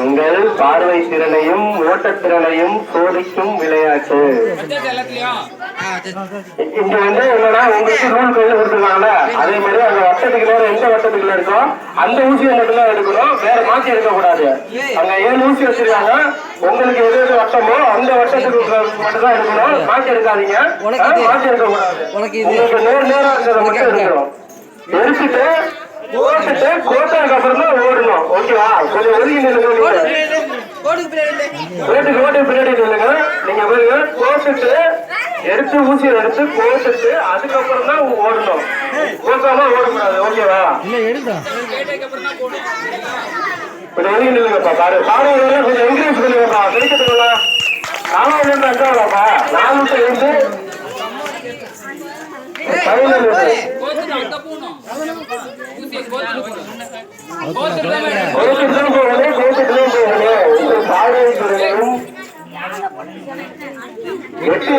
உங்கள் பார்வை திறனையும் ஓட்டத்திறனையும் சோதிக்கும் விளையாட்டு. இங்க வந்து என்னன்னா உங்களுக்கு நூல் கையில கொடுத்துருக்காங்கல்ல? அதே மாதிரி அந்த வட்டத்துக்கு நேரம் எந்த வட்டத்துக்குள்ள இருக்கோ அந்த ஊசியை மட்டும்தான் எடுக்கணும். வேற மாத்தி எடுக்க கூடாது அங்க ஏழு ஊசி வச்சிருக்காங்க. உங்களுக்கு எது எது வட்டமோ அந்த வட்டத்துக்கு மட்டும் தான் எடுக்கணும். மாத்தி எடுக்காதீங்க. மாத்தி எடுக்க கூடாது உனக்கு இது. உங்களுக்கு நேர் நேரா இருக்கிறத மட்டும் எடுக்கணும். எடுத்துட்டு போட்டுட்டு கோட்டதுக்கு அப்புறம் தான் ஓடணும். ஓகேவா? கொஞ்சம் ஒதுங்கி நீங்க. கோடுக்கு பின்னாடி ரோட்டு ரோட்டு பின்னாடி நில்லுங்க நீங்க பாருங்க போட்டுட்டு எடுத்து ஊசி எடுத்து போட்டுட்டு அதுக்கப்புறம் தான் ஓடணும். போக்காம ஓடக்கூடாது ஓகேவா? இல்ல எடுத்தா ஒதுங்கி நில்லுங்கப்பா பாரு. பாருங்க கொஞ்சம் என்கரேஜ் பண்ணுங்கப்பா நாலாவது இருந்து அஞ்சாவதாப்பா நாலு டு ஐந்து பதினேழு கோச்சுட்டு தான் போகணும் கோச்சுட்டு தான் போகணும் உங்கள் பார்வை துறையிலும் எட்டு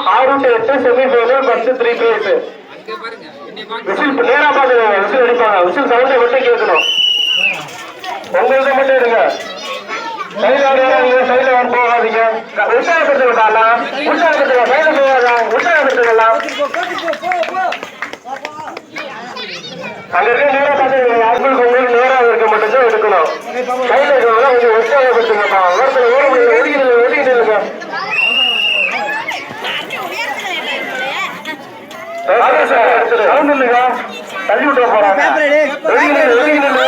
லட்சம் எட்டு semi final three place whistle நேரா பாத்துங்க விசில் அடிப்பாங்க விசில் சவுண்டை மட்டும் கேட்கணும் மட்டும் வந்து போகாதீங்க அங்க இருக்க நேரா பாத்துங்க யாருக்கும் உங்களுக்கு நேரா இருக்க இருக்கவங்க கொஞ்சம் உற்சாகப்படுத்துங்கப்பா ஒருத்தர் ஓட முடியும் ஒதுக்கி நில்லுங்க ஒதுக்கி நில்லுங்க அதான் சார் எடுத்துரு சவுண்ட் இல்லைங்க. தள்ளி விட்டுற போறாங்க. ஒதுக்கி நில்லு ஒதுக்கி நில்லு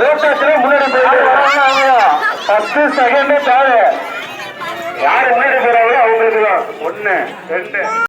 ரோட்டாச்சுல முன்னாடி போயிட்டு பத்து செகண்ட் தேவை யாரு முன்னாடி போறாங்களோ அவங்களுக்கு தான். ஒண்ணு ரெண்டு.